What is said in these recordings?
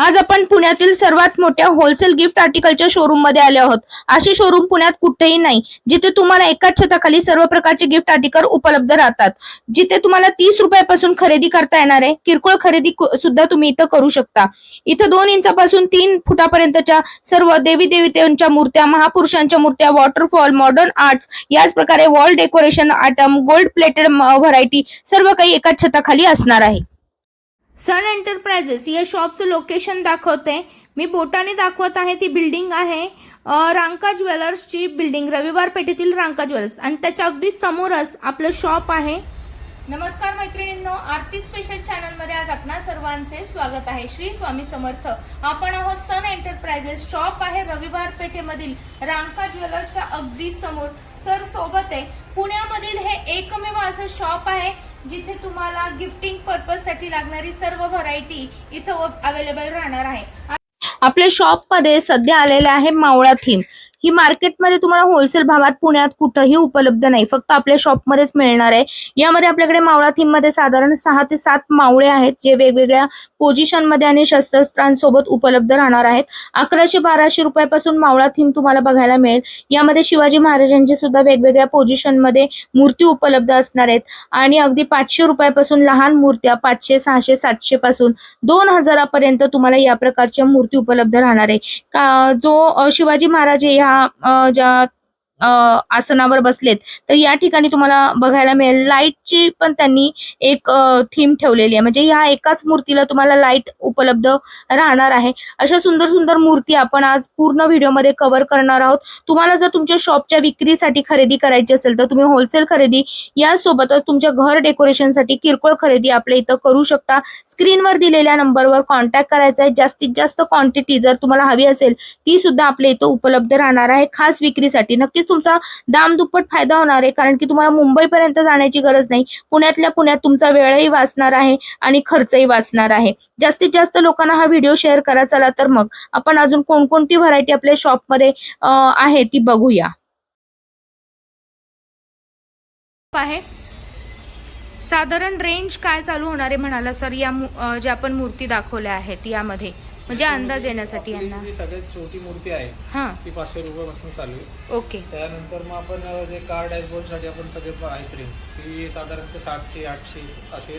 आज आपण पुण्यातील सर्वात मोठ्या होलसेल गिफ्ट आर्टिकलच्या शोरूममध्ये आले आहोत. असे शोरूम पुण्यात कुठेही नाही. जिथे तुम्हाला एकाच छताखाली सर्व प्रकारचे गिफ्ट आर्टिकल उपलब्ध राहतात. जिथे तुम्हाला तीस रुपयापासून खरेदी करता येणार आहे. किरकोळ खरेदी सुद्धा तुम्ही इथं करू शकता. इथं दोन इंचापासून तीन फुटापर्यंतच्या सर्व देवी देवतेच्या मूर्त्या महापुरुषांच्या मूर्त्या वॉटरफॉल मॉडर्न आर्ट्स याच प्रकारे wall decoration item gold plated variety सर्व काही एकाच छताखाली असणार आहे. सन एंटरप्राइजेस या शॉपचं लोकेशन दाखवते. मी बोटाने दाखवत आहे ती बिल्डिंग आहे. रांका ज्वेलर्सची बिल्डिंग रविवार पेठेतील रांका ज्वेलर्स. आणि त्याच्या अगदी समोरच आपलं शॉप आहे. नमस्कार मैत्रिणींनो आरती स्पेशल चॅनलमध्ये आज आपणा सर्वांचे स्वागत आहे. श्री स्वामी समर्थ. आपण आहोत सन एंटरप्राइजेस शॉप आहे रविवार पेठेमधील रांका ज्वेलर्सच्या अगदी समोर. सर सोबत आहे. पुण्यामधील हे एकमेव असं शॉप आहे. जिथे तुम्हाला गिफ्टिंग पर्पजसाठी लागणारी सर्व व्हरायटी इथं अवेलेबल राहणार आहे. आपल्या शॉपमध्ये सध्या आलेले आहे मावळा थीम ही मार्केटमध्ये तुम्हाला होलसेल भावात पुण्यात कुठंही उपलब्ध नाही. फक्त आपल्या शॉपमध्येच मिळणार आहे. यामध्ये आपल्याकडे मावळा थीममध्ये साधारण सहा ते सात मावळे आहेत जे वेगवेगळ्या पोझिशनमध्ये आणि शस्त्रास्त्रांसोबत उपलब्ध राहणार आहेत. अकराशे बाराशे रुपयापासून मावळा थीम तुम्हाला बघायला मिळेल. यामध्ये शिवाजी महाराजांची सुद्धा वेगवेगळ्या पोझिशनमध्ये मूर्ती उपलब्ध असणार आहेत. आणि अगदी पाचशे रुपयापासून लहान मूर्त्या पाचशे सहाशे सातशे पासून दोन हजारापर्यंत तुम्हाला या प्रकारच्या मूर्ती उपलब्ध राहणार आहे. का जो शिवाजी महाराज या अ, ज्या अ, आसनावर बसलेत. तर या ठिकाणी तुम्हाला बघायला मिळेल लाईटची पण त्यांनी एक थीम ठेवलेली आहे. म्हणजे ह्या एकाच मूर्तीला तुम्हाला लाइट उपलब्ध राहणार आहे. अशा सुंदर सुंदर मूर्ती आपण आज पूर्ण व्हिडिओमध्ये कव्हर करणार आहोत. तुम्हाला जर तुमच्या शॉपच्या विक्रीसाठी खरेदी करायची असेल तर तुम्ही होलसेल खरेदी यासोबतच तुमच्या घर डेकोरेशनसाठी किरकोळ खरेदी आपल्या इथं करू शकता. स्क्रीनवर दिलेल्या नंबरवर कॉन्टॅक्ट करायचा आहे. जास्तीत जास्त क्वांटिटी जर तुम्हाला हवी असेल ती सुद्धा आपल्या इथं उपलब्ध राहणार आहे खास विक्रीसाठी. नक्कीच तुमचा दाम दुप्पट फायदा होणार आहे कारण की तुम्हाला मुंबईपर्यंत जाण्याची गरज नाही. पुण्यातल्या पुण्यात तुमचा वेळही वाचणार आहे आणि खर्चही वाचणार आहे. जास्तीत जास्त लोकांना हा व्हिडिओ शेअर करा चला तर मग. आपण अजून कोणकोणती व्हरायटी आपल्या शॉपमध्ये आहे ती बघूया. आहे. साधारण रेंज काय चालू होणार आहे म्हणाला सर या ज्या आपण मूर्ती दाखवल्या आहेत यामध्ये? म्हणजे अंदाज येण्यासाठी यांना. जी सगळ्यात छोटी मूर्ती आहे हा. ती पाचशे रुपयापासून चालू आहे. ओके. त्यानंतर मग आपण अं, जे कार डॅशबोर्डसाठी आपण सगळे प- आहेत ती साधारणतः सातशे आठशे असे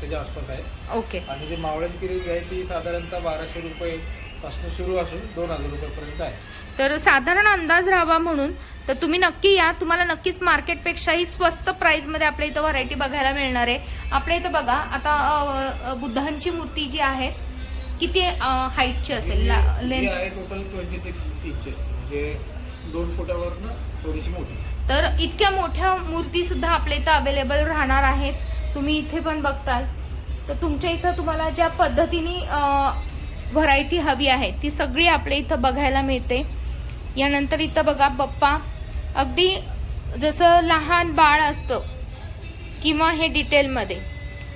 त्याच्या आसपास आहे. ओके. आणि जी मावळ्यांची रेंज आहे ती साधारणतः बाराशे रुपये पासून सुरू असून दोन हजार रुपयापर्यंत आहे. तर साधारण अंदाज राहावा म्हणून तर तुम्ही नक्की या. तुम्हाला नक्कीच मार्केटपेक्षाही स्वस्त प्राइसमध्ये आपल्या इथं व्हरायटी बघायला मिळणार आहे. आपल्या इथं बघा आता अ, अ, बुद्धांची मूर्ती जी आहे किती हाईटची असेल? Length total twenty six inches म्हणजे दोन फुटावरनं थोडीशी मोठी. तर इतक्या मोठ्या मूर्ती सुद्धा आपल्या इथं अवेलेबल राहणार आहेत. तुम्ही इथे पण बघताल. तर तुमच्या इथं तुम्हाला ज्या पद्धतीने व्हरायटी हवी आहे ती सगळी आपल्या इथं बघायला मिळते. यानंतर इथं बघा बप्पा अगदी जसं लहान बाळ असतं किंवा हे डिटेलमध्ये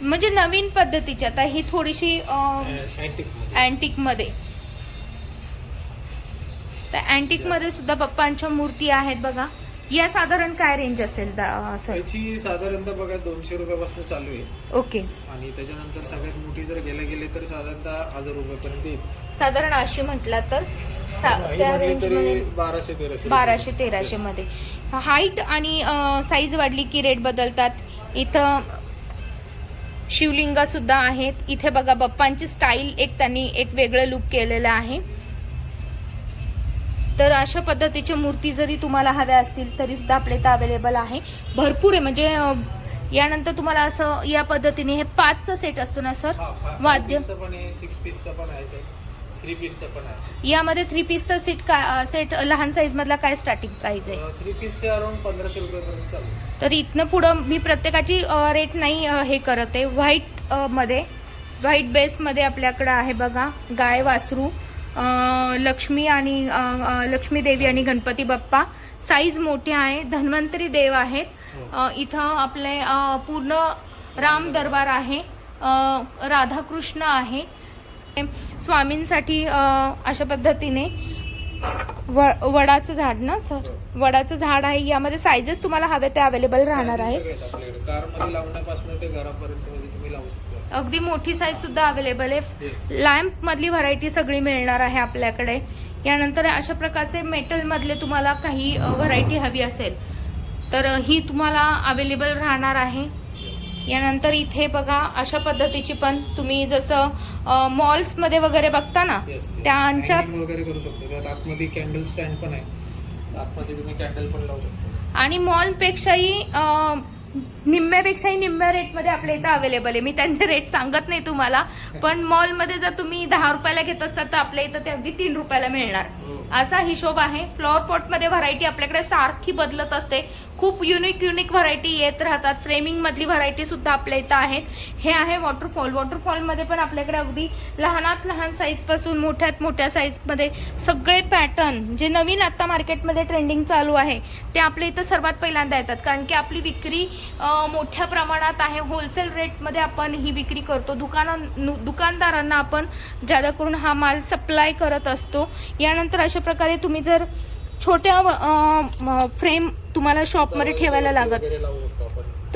म्हणजे नवीन पद्धतीची आता ही थोडीशी अँटिक अँटिकमध्ये. तर अँटिकमध्ये सुद्धा बाप्पांच्या मूर्ती आहेत बघा. या साधारण काय रेंज असेल त्याची साधारणतः बघा दोनशे रुपयापासून चालू आहे. ओके. आणि त्याच्यानंतर सगळ्यात मोठी जर गेल्या गेले तर साधारणतः हजार रुपयापर्यंत येईल. साधारण अशी म्हटला तर बाराशे तेराशे बाराशे तेराशे मध्ये. हाईट आणि साईज वाढली की रेट बदलतात. इथं शिवलिंग सुद्धा आहेत. इथे बघा बाप्पांची स्टाईल एक त्यांनी एक वेगळं लुक केलेलं आहे. तर अशा पद्धतीच्या मूर्ती जरी तुम्हाला हव्या असतील तरी सुद्धा आपल्या इथं अवेलेबल आहे. भरपूर आहे. म्हणजे यानंतर तुम्हाला असं या पद्धतीने हे पाचचा सेट असतो ना सर? वाद्य. थ्री पीसचा पण आहे. यामध्ये थ्री पीसचा सेट काय सेट लहान साईज मधला काय स्टार्टिंग प्राइस आहे? थ्री पीसचे अराउंड पंधराशे रुपयापर्यंत चालू आहे. तर इथनं पुढं मी प्रत्येकाची रेट नाही अ, हे करत आहे. व्हाईट अ, मध्ये व्हाईट बेसमध्ये आपल्याकडं आहे बघा गाय वासरू अ, लक्ष्मी आणि अ, अ, लक्ष्मी देवी आणि गणपती बाप्पा. साईज मोठे आहे धन्वंतरी देव आहेत. हो. अ, इथं आपले अ, पूर्ण राम दरबार आहे. अ, राधाकृष्ण आहे. स्वामींसाठी अशा पद्धतीने व वडाचं झाड ना सर? वडाचं झाड आहे. यामध्ये साईजेस तुम्हाला हवे ते अवेलेबल राहणार आहे शकता अगदी मोठी साईज सुद्धा अवेलेबल आहे. लॅम्प मधली व्हरायटी सगळी मिळणार आहे आपल्याकडे. यानंतर अशा प्रकारचे मेटल मधले तुम्हाला काही व्हरायटी हवी असेल तर ही तुम्हाला अवेलेबल राहणार आहे. यानंतर इथे बघा अशा पद्धतीची पण तुम्ही जसं मॉल्समध्ये वगैरे बघता ना त्यांच्या वगैरे करू शकतो. त्यात आतमध्ये कॅन्डल स्टँड पण आहे. आतमध्ये तुम्ही कॅन्डल पण लावू शकता. आणि मॉलपेक्षाही निम्म्यापेक्षाही निम्म्या रेटमध्ये आपल्या इथं अवेलेबल आहे. मी त्यांचे रेट सांगत नाही तुम्हाला पण मॉलमध्ये जर तुम्ही दहा रुपयाला घेत असतात तर आपल्या इथं ते अगदी तीन रुपयाला मिळणार. असा हिशोब आहे. फ्लॉवर पॉटमध्ये व्हरायटी आपल्याकडे सारखी बदलत असते. खूप युनिक युनिक व्हरायटी येत राहतात. फ्रेमिंग मधली व्हरायटी सुद्धा आपल्या इथं आहेत. हे आहे वॉटरफॉल वॉटरफॉलमध्ये पण आपल्याकडे अगदी लहानात लहान साईजपासून मोठ्यात मोठ्या साईजमध्ये सगळे पॅटर्न जे नवीन आता मार्केटमध्ये ट्रेंडिंग चालू आहे ते आपल्या इथं सर्वात पहिल्यांदा येतात. कारण की आपली विक्री मोठ्या प्रमाणात आहे. होलसेल रेटमध्ये आपण ही विक्री करतो. दुकाना दुकानदारांना आपण ज्यादा करून हा माल सप्लाय करत असतो. यानंतर अशा प्रकारे तुम्ही जर छोट्या फ्रेम तुम्हाला शॉपमध्ये ठेवायला लागत.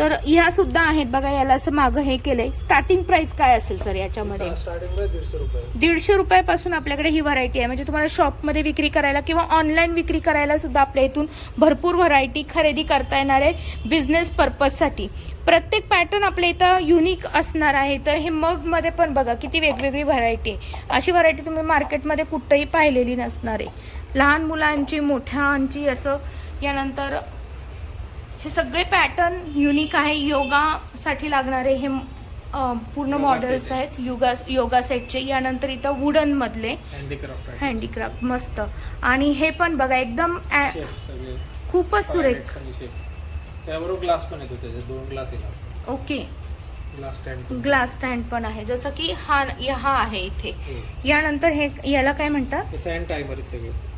तर ह्या सुद्धा आहेत बघा याला असं मागं हे केलंय. स्टार्टिंग प्राइस काय असेल सर याच्यामध्ये? दीडशे रुपयापासून आपल्याकडे ही व्हरायटी आहे. म्हणजे तुम्हाला शॉपमध्ये विक्री करायला किंवा ऑनलाईन विक्री करायला सुद्धा आपल्या इथून भरपूर व्हरायटी खरेदी करता येणार आहे बिझनेस पर्पजसाठी प्रत्येक पॅटर्न आपल्या इथं युनिक असणार आहे. तर हे मगमध्ये पण बघा किती वेगवेगळी व्हरायटी आहे. अशी व्हरायटी तुम्ही मार्केटमध्ये कुठंही पाहिलेली नसणार आहे. लहान मुलांची मोठ्यांची असं यानंतर हे सगळे पॅटर्न युनिक आहे. योगासाठी लागणारे हे पूर्ण मॉडेल्स. आहेत. योगा योगा सेटचे यानंतर इथं वुडन मधले हँडीक्राफ्ट मस्त. आणि हे पण बघा एकदम ऍ- शेप सगळे. खूप सुरेख. त्याबरोबर ग्लास पण येतो त्याचे दोन ग्लास येणार. Okay. Glass stand glass stand पण आहे. जसं की हा हा आहे इथे. यानंतर हे याला काय म्हणतात?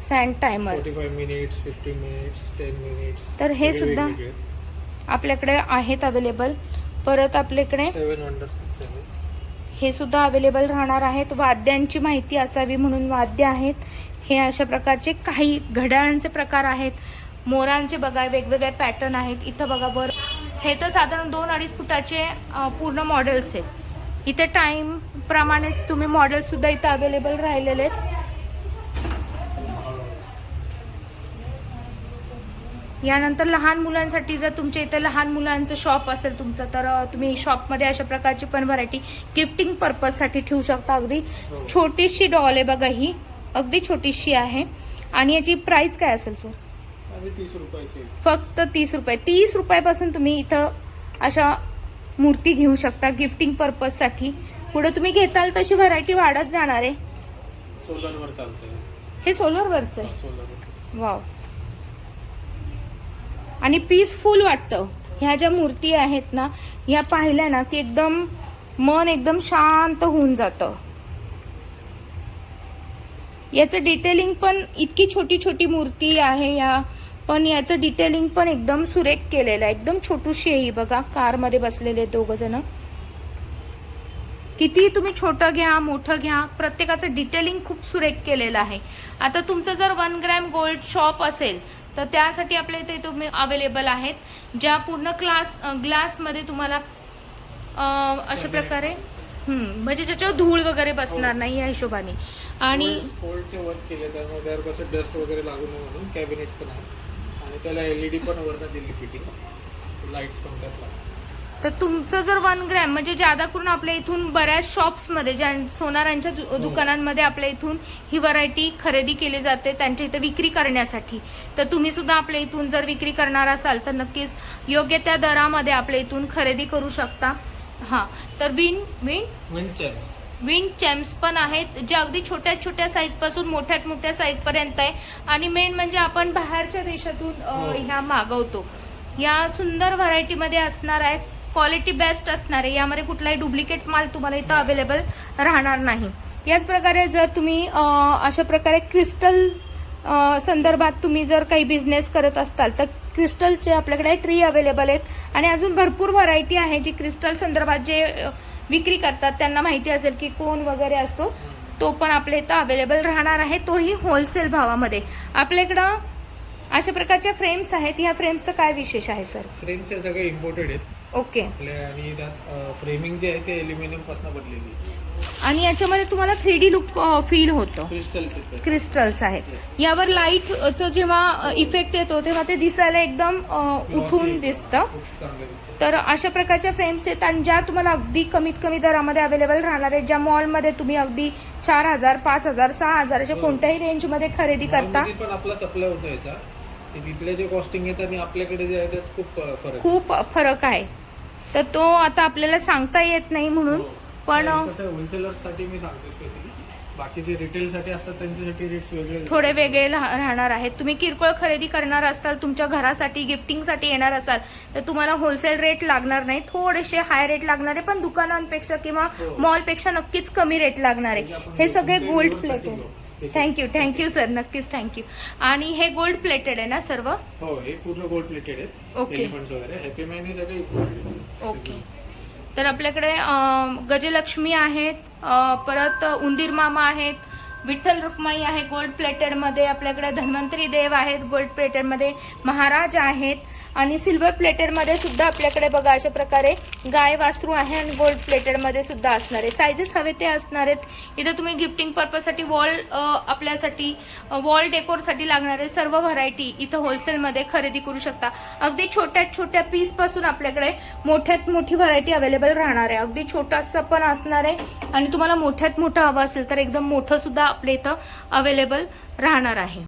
Sand timer minutes minutes minutes तर हे सुद्धा आपल्याकडे आहेत अवेलेबल परत आपल्याकडे हे सुद्धा अवेलेबल राहणार आहेत. वाद्यांची माहिती असावी म्हणून वाद्य आहेत. हे अशा प्रकारचे काही घड्याळांचे प्रकार आहेत. मोरांचे बघा वेगवेगळे पॅटर्न आहेत. इथं बघा वर. हे तर साधारण दोन अडीच फुटाचे पूर्ण मॉडेल्स आहेत. इथे टाइम प्रमाणेच तुम्ही मॉडेल्स सुद्धा इथं अवेलेबल राहिलेले आहेत. यानंतर लहान मुलांसाठी जर तुमच्या इथे लहान मुलांचं शॉप असेल तुमचं तर तुम्ही शॉपमध्ये अशा प्रकारची पण व्हरायटी गिफ्टिंग पर्पजसाठी ठेवू शकता अगदी. हो. छोटीशी डॉल आहे बघा ही. अगदी छोटीशी आहे. आणि याची प्राइस काय असेल सर फक्त तीस रुपये. तीस रुपयापासून तुम्ही इथं अशा मूर्ती घेऊ शकता गिफ्टिंग पर्पजसाठी पुढे तुम्ही घेताल तशी व्हरायटी वाढत जाणार आहे. सोलरवर हे सोलरवरचं आहे? सोलर वाव आणि पीसफुल वाटतं. ह्या ज्या मूर्ती आहेत ना ह्या पाहिल्या ना की एकदम मन एकदम शांत होऊन जातं. याचं डिटेलिंग पण इतकी छोटी छोटी मूर्ती आहे या पण याचं डिटेलिंग पण एकदम सुरेख केलेलं आहे. एकदम छोटूशी आहे ही बघा कारमध्ये बसलेले दोघं जण. किती तुम्ही छोटं घ्या मोठं घ्या प्रत्येकाचं डिटेलिंग खूप सुरेख केलेलं आहे. आता तुमचं जर वन ग्रॅम गोल्ड शॉप असेल तर त्यासाठी आपल्या इथे तुम्ही अवेलेबल आहेत. ज्या पूर्ण क्लास ग्लासमध्ये तुम्हाला अं, अशा प्रकारे म्हणजे ज्याच्यावर धूळ वगैरे बसणार नाही या हिशोबाने. आणि फोल्डचे वर्क केले त्यामुळे त्यावर कसं डस्ट वगैरे लागू नये म्हणून कॅबिनेट पण आहे. आणि त्याला एलईडी पण वरनं दिली फिटिंग लाईट्स पण त्यात लागतात. तर तुमचं जर वन ग्रॅम म्हणजे जादा करून आपल्या इथून बऱ्याच शॉप्समध्ये ज्या सोनारांच्या दु- दुकानांमध्ये आपल्या इथून ही व्हरायटी खरेदी केली जाते त्यांच्या इथं विक्री करण्यासाठी. तर तुम्ही सुद्धा आपल्या इथून जर विक्री करणार असाल तर नक्कीच योग्य त्या दरामध्ये आपल्या इथून खरेदी करू शकता. हां तर win win? Wind chimes chimes पण आहेत जे अगदी छोट्या छोट्या साईजपासून मोठ्यात मोठ्या साईज पर्यंत आहे. आणि मेन म्हणजे आपण बाहेरच्या देशातून हो. ह्या मागवतो. या सुंदर व्हरायटीमध्ये असणार आहेत क्वालिटी बेस्ट असणार आहे. यामध्ये कुठलाही डुप्लिकेट माल तुम्हाला इथं अवेलेबल राहणार नाही. याच प्रकारे जर तुम्ही अशा प्रकारे क्रिस्टल संदर्भात तुम्ही जर काही बिझनेस करत असताल तर क्रिस्टलचे आपल्याकडे ट्री अवेलेबल आहेत. आणि अजून भरपूर व्हरायटी आहे जी क्रिस्टल संदर्भात जे विक्री करतात. त्यांना माहिती असेल की कोण वगैरे असतो तो पण आपल्या इथं अवेलेबल राहणार आहे. तोही होलसेल भावामध्ये. आपल्याकडं अशा प्रकारच्या फ्रेम्स आहेत. ह्या फ्रेम्सचं काय विशेष आहे सर फ्रेम्स सगळे इम्पोर्टेड आहेत. ओके. आणि त्यात फ्रेमिंग जे आहे ते अल्युमिनियमपासून बनलेली आहे. आणि याच्यामध्ये तुम्हाला थ्री डी लुक फील होतं. क्रिस्टल्स आहेत. यावर लाईटचं जेव्हा इफेक्ट येतो तेव्हा ते दिसायला एकदम अ, उठून दिसतं. खूप चांगलं दिसतं. तर अशा प्रकारच्या फ्रेम्स आहेत आणि ज्या तुम्हाला अगदी कमीत कमी दरामध्ये अवेलेबल राहणार आहेत ज्या मॉलमध्ये तुम्ही अगदी चार हजार पाच हजार सहा हजाराच्या कोणत्याही रेंजमध्ये खरेदी करता. मॉलमध्ये पण आपला सप्लाय होतो याचा. ते तिथले जे कॉस्टिंग येतं आणि आपल्याकडे जे आहे त्यात खूप अं, फरक आहे. खूप फरक आहे. तर तो आता आपल्याला सांगता येत नाही म्हणून हो. पण आणि कसं होलसेलरसाठी मी सांगतो बाकीचे रिटेल साठी असतात त्यांच्यासाठी रेट्स वेगळे. थोडे वेगळे राहणार आहेत तुम्ही किरकोळ खरेदी करणार असाल तुमच्या घरासाठी गिफ्टिंगसाठी येणार असाल तर तुम्हाला होलसेल रेट लागणार नाही थोडेसे हाय रेट लागणार आहे पण दुकानांपेक्षा किंवा हो. मॉलपेक्षा नक्कीच कमी रेट लागणार म्हणजे आहे आपण हे सगळे गोल्ड घेऊ. Special. Thank you thank you sir नक्कीच थँक्यू आणि हे गोल्ड प्लेटेड आहे ना सर्व? हो हे पूर्ण गोल्ड प्लेटेड आहेत. Okay. एलिफंट्स वगैरे. हॅपी मॅनी सगळे imported आहेत. ओके तर आपल्याकडे गजलक्ष्मी आहेत परत उंदीर मामा आहेत विठ्ठल रुक्माई आहे गोल्ड प्लेटेडमध्ये आपल्याकडे धन्वंतरी देव आहेत गोल्ड प्लेटेडमध्ये महाराज आहेत आणि सिल्वर प्लेटेडमध्ये सुद्धा आपल्याकडे बघा अशा प्रकारे गाय वासरू आहे आणि गोल्ड प्लेटेडमध्ये सुद्धा असणार. आहे सायझेस हवे ते असणार आहेत. इथं तुम्ही गिफ्टिंग पर्पजसाठी वॉल आपल्यासाठी वॉल डेकोरसाठी लागणारे सर्व व्हरायटी इथं होलसेलमध्ये खरेदी करू शकता. अगदी छोट्यात छोट्या पीसपासून आपल्याकडे मोठ्यात मोठी व्हरायटी अवेलेबल राहणार आहे. अगदी छोटासा पण असणार आहे आणि तुम्हाला मोठ्यात मोठं हवं असेल तर एकदम मोठं सुद्धा आपल्या इथं अवेलेबल राहणार आहे.